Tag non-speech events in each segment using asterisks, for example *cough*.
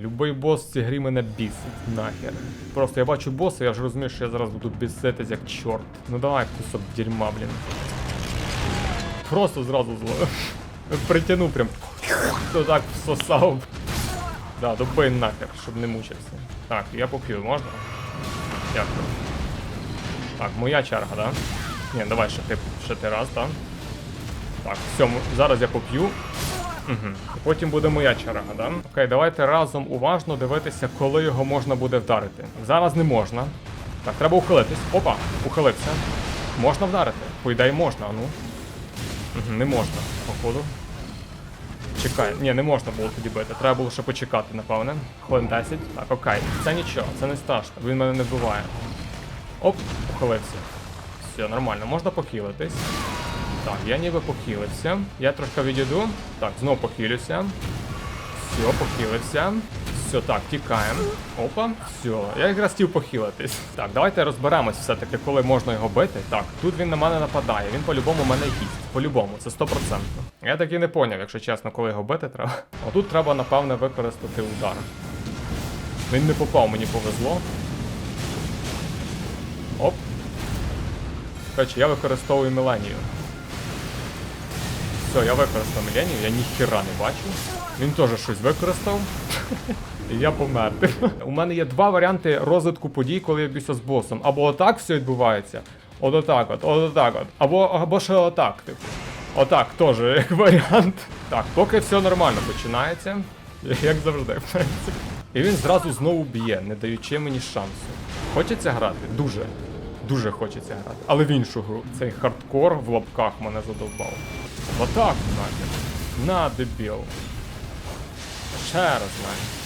Любий бос в цій грі мене бісить нахер. Просто я бачу боса, я вже розумію, що я зараз буду біситись як чорт. Ну давай кусок дерьма, блін. Просто зразу зло. Притягнув прям. То так всосав. Да, добий нахер, щоб не мучився. Так, я поп'ю, можна? Дякую. Так, моя черга, да? Ні, давай ще ти, ще ти раз, так? Так, все, зараз я поп'ю. Угу. Потім буде моя черга, да? Окей, давайте разом уважно дивитися, коли його можна буде вдарити. Зараз не можна. Так, треба ухилитись. Опа, ухилився. Можна вдарити? По ідеї можна, а ну. Угу, не можна, походу. Чекай, ні, не можна було тоді бити. Треба було ще почекати, напевне. Хвилин 10. Так, окей. Це нічого, це не страшно. Він мене не вбиває. Оп, похилився. Все, нормально, можна похилитись. Так, я ніби похилився. Я трошки відійду. Так, знов похилюся. Все, похилився. Все, так, тікаємо. Опа, все. Я якраз хотів похилитись. Так, давайте розберемось все-таки, коли можна його бити. Так, тут він на мене нападає. Він по-любому мене їсть. По-любому, це 100%. Я так і не поняв, якщо чесно, коли його бити треба. А тут треба, напевне, використати удар. Він не попав, мені повезло. Оп. Короче, я використовую Меленію. Все, я використав Міленію, я ніхіра не бачу. Він теж щось використав. І я помер. У мене є два варіанти розвитку подій, коли я б'юся з босом. Або отак все відбувається. От отак от, от отак от. Або, або ще отак, типу. Отак теж як варіант. Так, поки все нормально починається. Як завжди, в принципі. І він зразу знову б'є, не даючи мені шансу. Хочеться грати? Дуже. Дуже хочеться грати. Але в іншу гру. Цей хардкор в лапках мене задовбав. Отак, нахер. На, дебіл. Ще раз, нахер.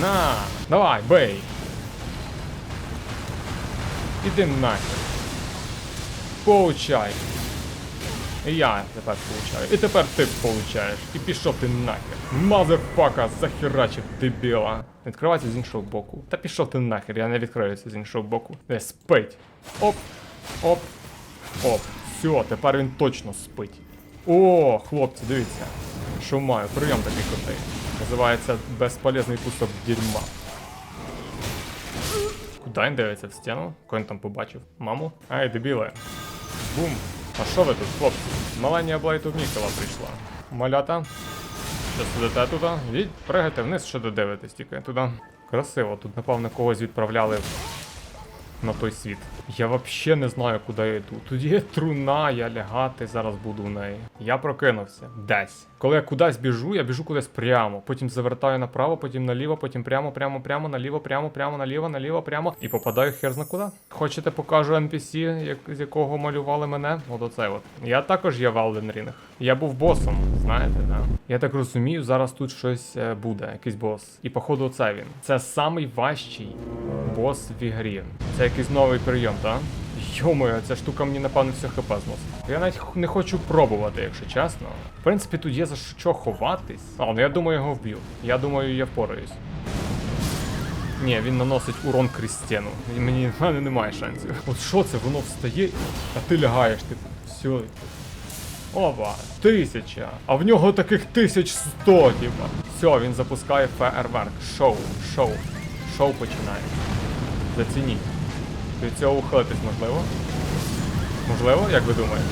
На, давай, бей. Іди нахер. Получай. І я тепер получаю. І тепер ти получаєш. І пішов ти нахер. Мазерфака захерачив дебіла. Відкривається з іншого боку. Та пішов ти нахер, я не відкриюся з іншого боку. Не спить. Оп. Оп. Оп. Все, тепер він точно спить. О, хлопці, дивіться. Що маю? Прийом такий крутий. Називається безполезний кусок дерьма. Куди він дивиться в стіну? Кого він там побачив? Маму? Ай, дебіле. Бум. А що ви тут, хлопці? Маленія Блайту Мікела прийшла. Малята. Що сидите туди? Йдіть, пригайте вниз, що додивитесь тільки туди. Красиво, тут, напевно, когось відправляли на той світ. Я взагалі не знаю, куди я йду. Тут є труна, я лягати зараз буду в неї. Я прокинувся десь. Коли я кудись біжу, я біжу кудись прямо. Потім завертаю направо, потім наліво, потім прямо, прямо, прямо, наліво, прямо, прямо, наліво, наліво, прямо. І попадаю хер зна куди. Хочете покажу NPC, як, з якого малювали мене? От оцей от. Я також є в Elden Ring. Я був босом, знаєте, да? Я так розумію, зараз тут щось е, буде, якийсь бос. І походу це він. Це самий важчий бос в ігрі. Це якийсь новий прийом, так? Йомою, ця штука мені напевно все хп зносить. Я навіть не хочу пробувати, якщо чесно. В принципі, тут є за що ховатись. А, ну я думаю, його вб'ю. Я думаю, я впораюсь. Ні, він наносить урон крізь стіну. І мені в мене немає шансів. От що це, воно встає, а ти лягаєш, типу. Все. Опа, тисяча. А в нього таких тисяч сто, типа. Все, він запускає фейерверк. Шоу, шоу. Шоу починається. Зацініть. Від цього ухилитись можливо? Можливо, як ви думаєте?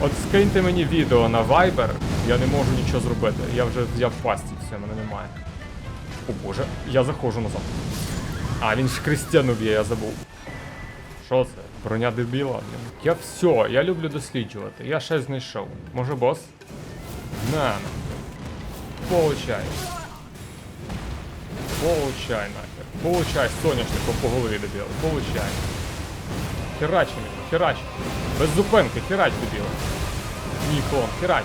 От скиньте мені відео на Viber, я не можу нічого зробити. Я вже я в пасті, все, мене немає. О боже, я заходжу назад. А, він ж Крістіану б'є, я забув. Що це? Броня дебіла. Я все, я люблю досліджувати. Я ще знайшов. Може бос? На, на. Получай. Получай нахер. Получай соняшником по голові дебіл. Получай. Херач херач. Без зупинки, херач дебіл. Ні, херач.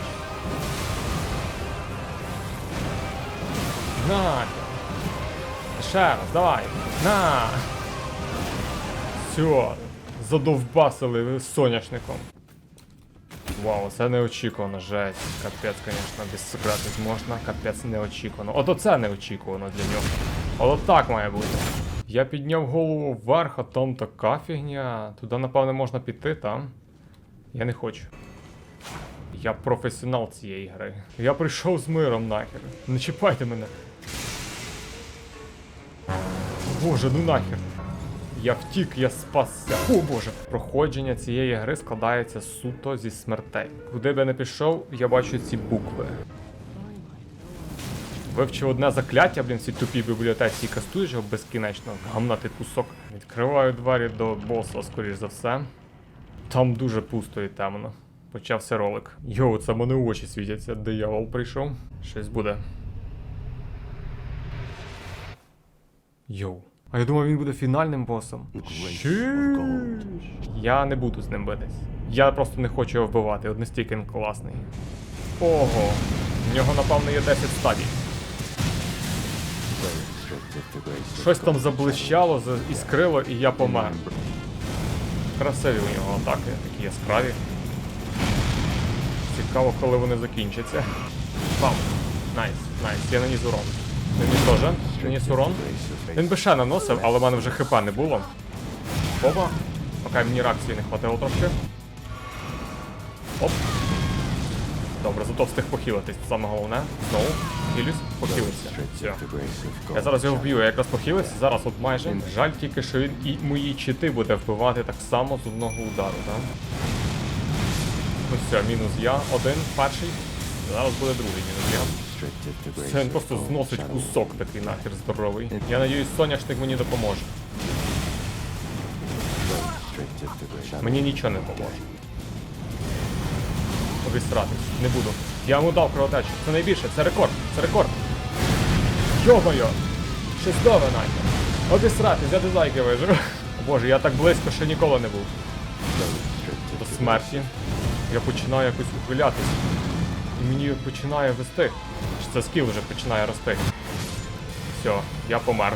На. Ще раз, давай. На. Все. Задовбасили соняшником. Вау, це неочікувано, жесть. Капець, звісно, без сократись можна, капець неочікувано. От оце неочікувано для нього. От так має бути. Я підняв голову вверх, а там така фігня. Туди, напевне, можна піти, там. Я не хочу. Я професіонал цієї гри. Я прийшов з миром нахер. Не чіпайте мене. Боже, ну нахер. Я втік, я спасся. О боже. Проходження цієї гри складається суто зі смертей. Куди би я не пішов, я бачу ці букви. Вивчив одне закляття, блін, в цій тупій бібліотеці і кастуєш його безкінечно. Гамнатий кусок. Відкриваю двері до боса, скоріш за все. Там дуже пусто і темно. Почався ролик. Йоу, це мене очі світяться. Диявол прийшов. Щось буде. Йоу. А я думав, він буде фінальним босом. Щі. Я не буду з ним битись. Я просто не хочу його вбивати, от настільки він класний. Ого. В нього, напевно, є 10 стадій. Щось там заблищало, за- іскрило, і я помер. Красиві у нього атаки, такі яскраві. Цікаво, коли вони закінчаться. Бам! Найс, найс, я наніс урон. Він теж наніс урон. Він би ще наносив, але в мене вже хп не було. Оба. Поки мені реакції не хватило трошки. Оп. Добре, зато встиг похилитись. Це саме головне. Знову. Хилюсь, похилився. Все. Я зараз його вб'ю, я якраз похилився, зараз от майже. Жаль тільки, що він і мої чити буде вбивати так само з одного удару, так? Ну все, мінус я, один, перший. Зараз буде другий мінус я. Це він просто зносить кусок такий нахер здоровий. Я надіюсь, соняшник мені допоможе. Мені нічого не допоможе. Обісратись, не буду. Я йому дав кровотечу. Це найбільше, це рекорд, це рекорд. Щось добре нахер. Обісратись, я дизлайки вижу. Боже, я так близько ще ніколи не був. До смерті. Я починаю якось ухилятись. І мені починає вести. Це скіл вже починає рости. Все, я помер.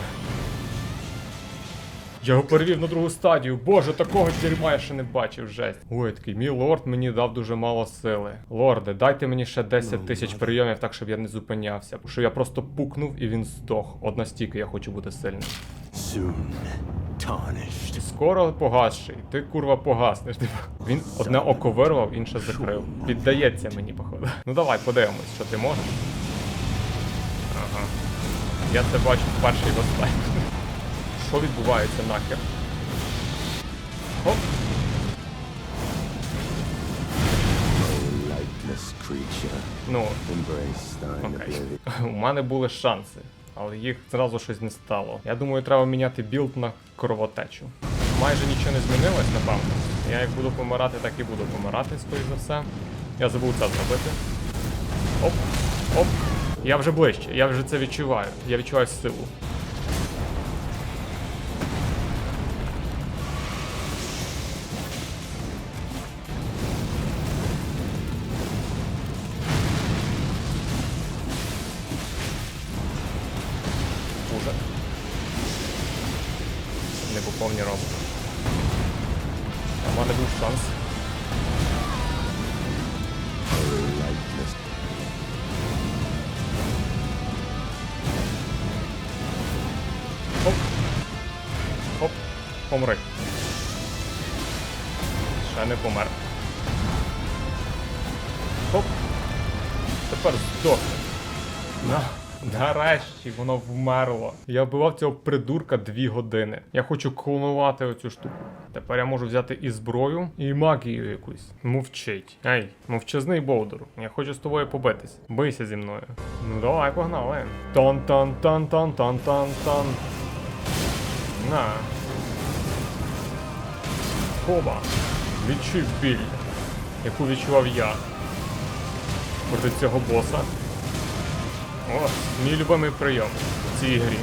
Я його перевів на другу стадію. Боже, такого дерьма я ще не бачив, жесть. Ой, такий, мій лорд мені дав дуже мало сили. Лорде, дайте мені ще 10 тисяч прийомів, так щоб я не зупинявся. Що я просто пукнув і він здох. От настільки я хочу бути сильним. Soon. Скоро погасший, ти курва погаснеш. *laughs* Він одне око вирвав, інше закрив. Піддається мені, походу. Ну давай, подивимось, що ти можеш. Ага. Я це бачу вперше і востаннє. Що відбувається нахер? Хоп. Ну, окей. *laughs* У мене були шанси, але їх зразу щось не стало. Я думаю, треба міняти білд на кровотечу. Майже нічого не змінилось, напевно. Я як буду помирати, так і буду помирати, скоріш за все. Я забув це зробити. Оп, оп. Я вже ближче, я вже це відчуваю. Я відчуваю силу. Не по повній робот. А в мене шанс. Воно вмерло. Я вбивав цього придурка дві години. Я хочу клонувати оцю штуку. Тепер я можу взяти і зброю, і магію якусь. Мовчить. Ей, мовчазний Болдер. Я хочу з тобою побитись. Бийся зі мною. Ну давай, погнали. Тон-тон-тон-тон-тон-тон-тон. На. Хоба. Відчуй біль, яку відчував я. Проти цього боса. О, мій любимий прийом в цій грі.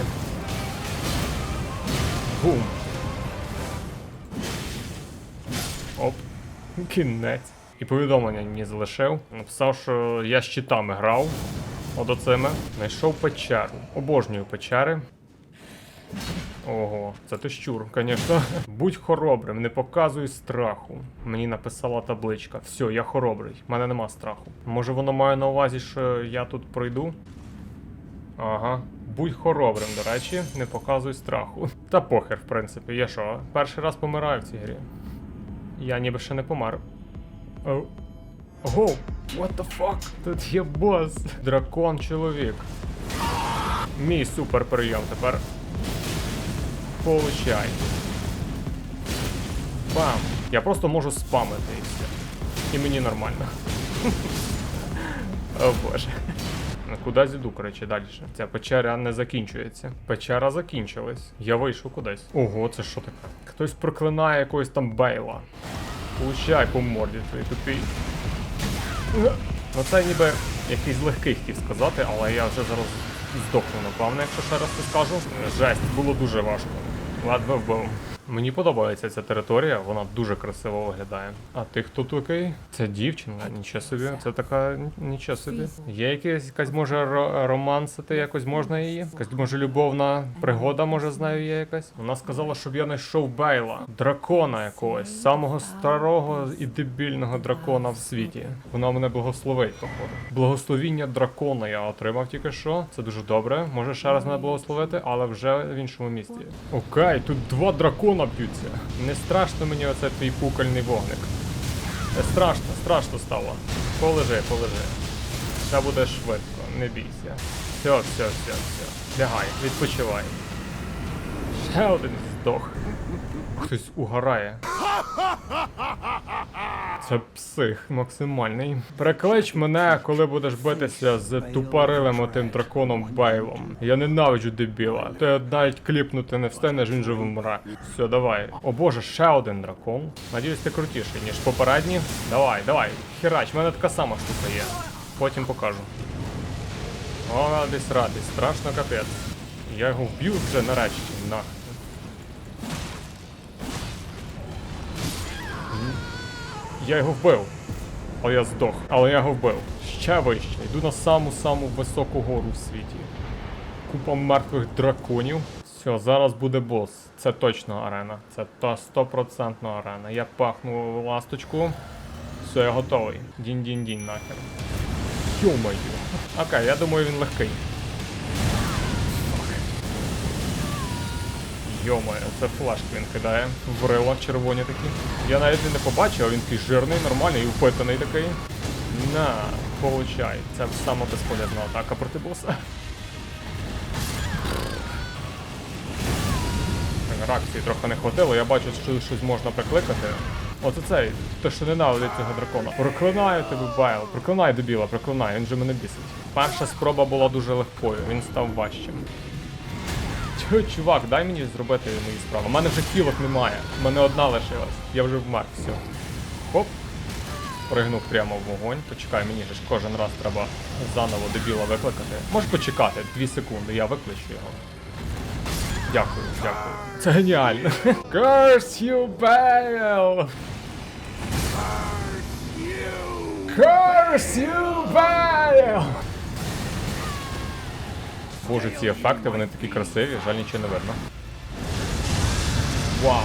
Бум. Оп. Кінець. І повідомлення мені залишив. Написав, що я з щитами грав. От оцими. Знайшов печеру. Обожнюю печери. Ого, це ти щур, звісно. *laughs* Будь хоробрим, не показуй страху. Мені написала табличка. Все, я хоробрий, в мене нема страху. Може воно має на увазі, що я тут пройду? Ага. Будь хоробрим, до речі, не показуй страху. Та похер, в принципі, я що, перший раз помираю в цій грі. Я ніби ще не помер. О. Ого, What the fuck? Тут є бос. Дракон чоловік. Мій супер прийом тепер. Получай. Бам! Я просто можу спамити і. І мені нормально. *laughs* О боже. Куди зійду, коротше, далі. Ця печера не закінчується. Печера закінчилась. Я вийшов кудись. Ого, це що таке? Хтось проклинає якогось там Бейла. Получай по морді, твій тупий. Ну це ніби якийсь легкий хотів сказати, але я вже зараз здохну, напевно, якщо ще раз це скажу. Жесть, було дуже важко. Ледве вбив. Мені подобається ця територія, вона дуже красиво виглядає. А ти хто такий? Це дівчинка, нічого собі. Це така нічого собі. Є якась, якась може ро- романсити, якось можна її? Якась може любовна пригода, може з нею є якась. Вона сказала, щоб я знайшов Бейла, дракона якогось, самого старого і дебільного дракона в світі. Вона мене благословить, походу. Благословіння дракона я отримав тільки що. Це дуже добре. Може ще раз мене благословити, але вже в іншому місті. Окей, тут два дракона б'ються. Не страшно мені оце твій пукальний вогник. Страшно, страшно стало. Полежи, полежи. Все буде швидко, не бійся. Все, все, все, все. Лягай, відпочивай. Ще один здох. Хтось угорає. Це псих максимальний. Переклич мене, коли будеш битися з тупорилим отим драконом Бейлом. Я ненавиджу дебіла. Ти навіть кліпнути не встигнеш, він же вмре. Все, давай. О боже, ще один дракон. Надіюсь, ти крутіший, ніж попередні. Давай, давай. Хірач, в мене така сама штука є. Потім покажу. О, десь радість, страшно капець. Я його вб'ю вже нарешті, нахуй. Я його вбив. Але я здох. Але я його вбив. Ще вище. Йду на саму-саму високу гору в світі. Купа мертвих драконів. Все, зараз буде бос. Це точно арена. Це та стопроцентна арена. Я пахну ласточку. Все, я готовий. Дінь-дінь-дінь нахер. Йо-моє. Окей, я думаю, він легкий. Йомає, це флешки він кидає. В рила червоні такі. Я навіть не побачив, а він такий жирний, нормальний і впитаний такий. На, получай. Це сама безполезна атака проти боса. Реакції трохи не хватило, я бачу, що щось можна прикликати. Оце цей, те, що ненавидить цього дракона. Проклинаю тебе, Байл, проклинай дебіла, проклинай, він же мене бісить. Перша спроба була дуже легкою, він став важчим. Чу, чувак, дай мені зробити мої справи. У мене вже кілок немає. У мене одна лишилась. Я вже вмер, все. Хоп. Пригнув прямо в вогонь. Почекай, мені ж кожен раз треба заново дебіла викликати. Можеш почекати, дві секунди, я викличу його. Дякую, дякую. Це геніально. *laughs* Curse you, Bale! Curse you, Bale! Боже, ці ефекти, вони такі красиві, жаль нічого не видно. Вау!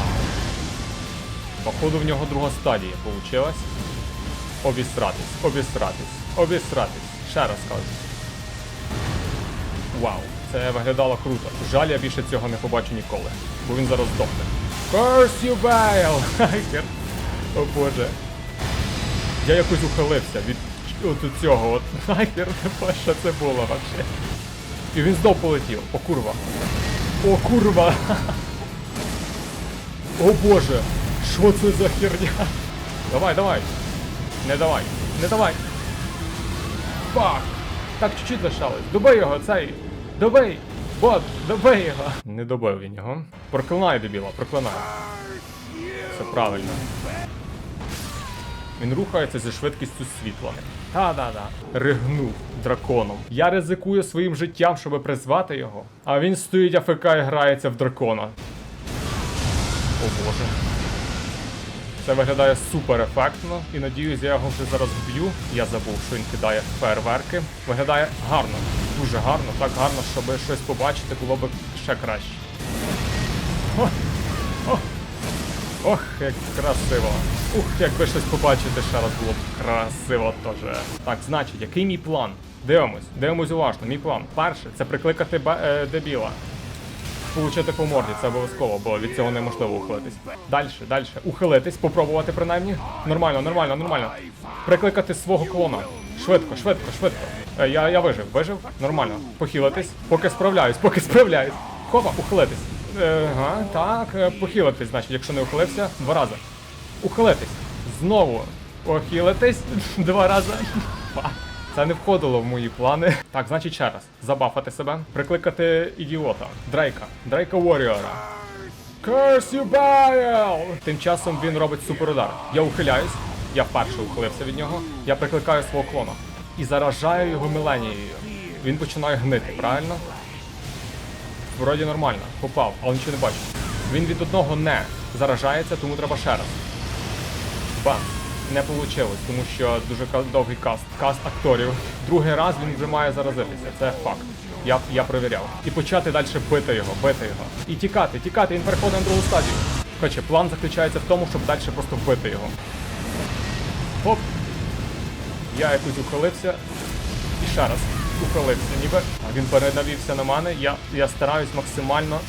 Походу в нього друга стадія получилась. Обісратись, обісратись, обісратись. Ще раз кажу. Вау, це виглядало круто. Жаль, я більше цього не побачу ніколи, бо він зараз здохне. Curse you! Хайкер. О боже. Я якось ухилився від от цього. От нахер, що це було вообще. І він знов полетів. О курва. О курва. О боже. Що це за херня? Давай, давай. Не давай. Не давай. Фак. Так, чуть-чуть лишалось. Добий його, цей. Добий. Бот, добий його. Не добив він його. Проклинай дебіла, проклинай. Все правильно. Він рухається зі швидкістю світла. Та-да-да. Ригнув драконом. Я ризикую своїм життям, щоб призвати його. А він стоїть АФК і грається в дракона. О боже. Це виглядає супер ефектно, і надіюсь, я його вже зараз вб'ю. Я забув, що він кидає фейерверки. Виглядає гарно, дуже гарно, так гарно, щоб щось побачити було б ще краще. О! О! Ох, як красиво. Ух, якби щось побачити ще раз було б красиво теж. Так, значить, який мій план? Дивимось, дивимось уважно. Мій план. Перше, це прикликати ба- е, дебіла. получити по морді, це обов'язково, бо від цього неможливо ухилитись. Дальше, дальше. Ухилитись, попробувати принаймні. Нормально, нормально, нормально. Прикликати свого клона. Швидко, швидко, швидко. Е, я, я вижив, вижив, нормально. Похилитись, поки справляюсь, поки справляюсь. Хопа, ухилитись. Ага, так, е, похилитись, значить, якщо не ухилився, два рази. Ухилитись. Знову похилитись *laughs* два рази. Це не входило в мої плани. Так, значить ще раз. Забафати себе, прикликати ідіота. Дрейка. Дрейка Warrior. Curse you Bile! Тим часом він робить суперудар. Я ухиляюсь, я вперше ухилився від нього. Я прикликаю свого клона і заражаю його міленією. Він починає гнити, правильно? Вроді нормально, попав, але нічого не бачу. Він від одного не заражається, тому треба ще раз. Бам. Не вийшло, тому що дуже довгий каст. Каст акторів. Другий раз він вже має заразитися. Це факт. Я, я перевіряв. І почати далі бити його, бити його. І тікати, тікати, він переходить на другу стадію. Хоча план заключається в тому, щоб далі просто вбити його. Хоп. Я якось ухилився. І ще раз ухилився, ніби. А він перенавівся на мене. Я, я стараюсь максимально.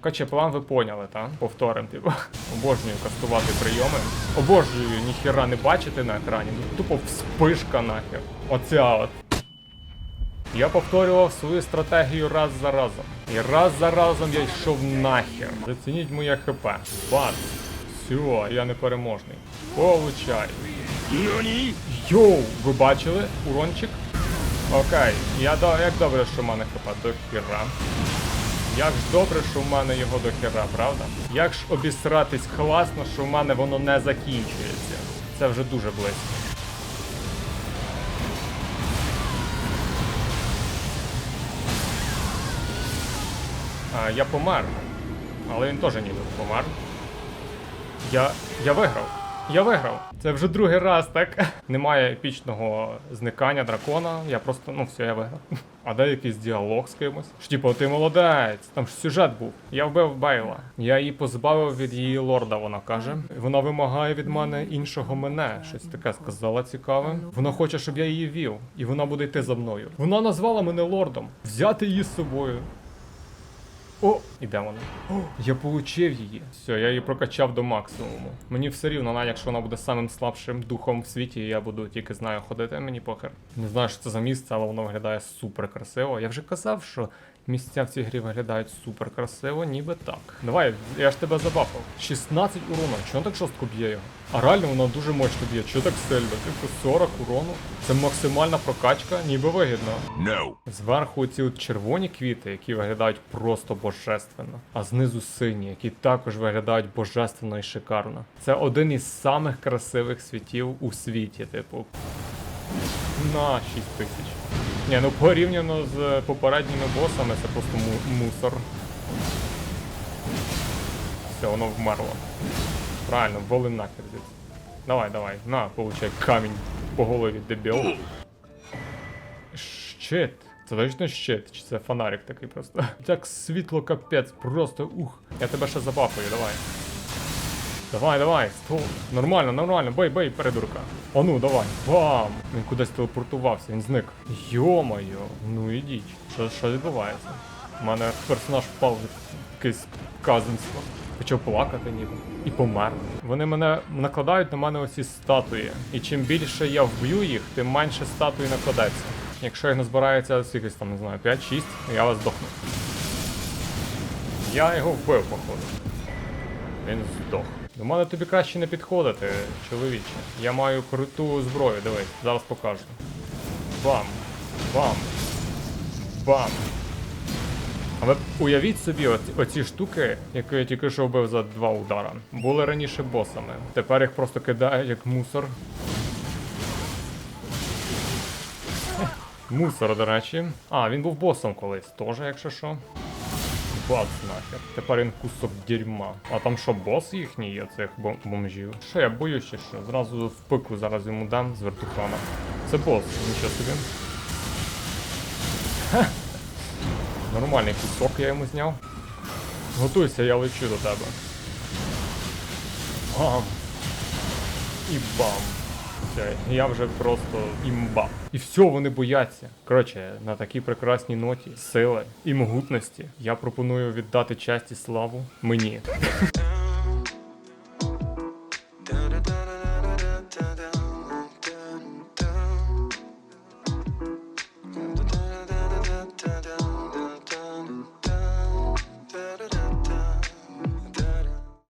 Короче, план ви поняли, так? Повторим, типу. Обожнюю кастувати прийоми. Обожнюю ніхіра не бачити на екрані. Ну тупо вспишка нахер. Оця от. Я повторював свою стратегію раз за разом. І раз за разом я йшов нахер. Зацініть моє хп. Бац. Все, я непереможний. Получай. Йоу, ви бачили урончик? Окей, я до як добре, що в мене хп до хіра. Як ж добре, що в мене його до хіра, правда? Як ж обісратись класно, що в мене воно не закінчується. Це вже дуже близько. А, я помер. Але він теж ніби помер. Я. я виграв. Я виграв. Це вже другий раз, так? *laughs* Немає епічного зникання дракона. Я просто, ну все, я виграв. *laughs* А де якийсь діалог з кимось? Що типу, ти молодець, там ж сюжет був. Я вбив Бейла. Я її позбавив від її лорда, вона каже. Вона вимагає від мене іншого мене. Щось таке сказала цікаве. Вона хоче, щоб я її вів, і вона буде йти за мною. Вона назвала мене лордом. Взяти її з собою. О, іде вона? О, я получив її. Все, я її прокачав до максимуму. Мені все рівно, навіть якщо вона буде самим слабшим духом в світі, я буду тільки знаю ходити, мені похер. Не знаю, що це за місце, але воно виглядає супер красиво. Я вже казав, що місця в цій грі виглядають супер красиво, ніби так. Давай, я ж тебе забафав. 16 урона, чого так жорстко б'є його? А реально воно дуже мощно б'є, чого так сильно? Типу 40 урону. Це максимальна прокачка, ніби вигідно. No. Зверху ці от червоні квіти, які виглядають просто божественно, а знизу сині, які також виглядають божественно і шикарно. Це один із самих красивих світів у світі, типу. На 6 тисяч. Ні, ну порівняно з попередніми босами це просто му- мусор. Все, воно вмерло. Правильно, воли нахер звідси. Давай, давай, на, получай камінь по голові, дебіл. Щит. Це точно щит, чи це фонарик такий просто? *laughs* Так світло капець, просто ух. Я тебе ще забафую, давай. Давай, давай, стол. Нормально, нормально, бей, бей, передурка. А ну, давай. Бам! Він кудись телепортувався, він зник. Йо-моє, ну ідіть. Що, що відбувається? У мене персонаж впав в якесь казанство. Почав плакати ніби. І помер. Вони мене накладають на мене оці статуї. І чим більше я вб'ю їх, тим менше статуї накладеться. Якщо їх назбирається скількись там, не знаю, 5-6, я вас здохну. Я його вбив, походу. Він здох. До мене тобі краще не підходити, чоловіче. Я маю круту зброю, дивись, зараз покажу. Бам! Бам! Бам! А ви уявіть собі, оці, оці штуки, які я тільки що вбив за два удара, були раніше босами. Тепер їх просто кидають як мусор. Мусор, до речі. А, він був босом колись, теж, якщо що. Бац нахер. Тепер він кусок дерьма. А там що, бос їхній є цих бом- бомжів? Що я боюсь, чи що? Зразу в пику зараз йому дам з вертухана. Це бос, нічого собі. Ха. Нормальний кусок я йому зняв. Готуйся, я лечу до тебе. Бам. І бам. Все, я вже просто імба. І все, вони бояться. Коротше, на такій прекрасній ноті сили і могутності я пропоную віддати честь славу мені.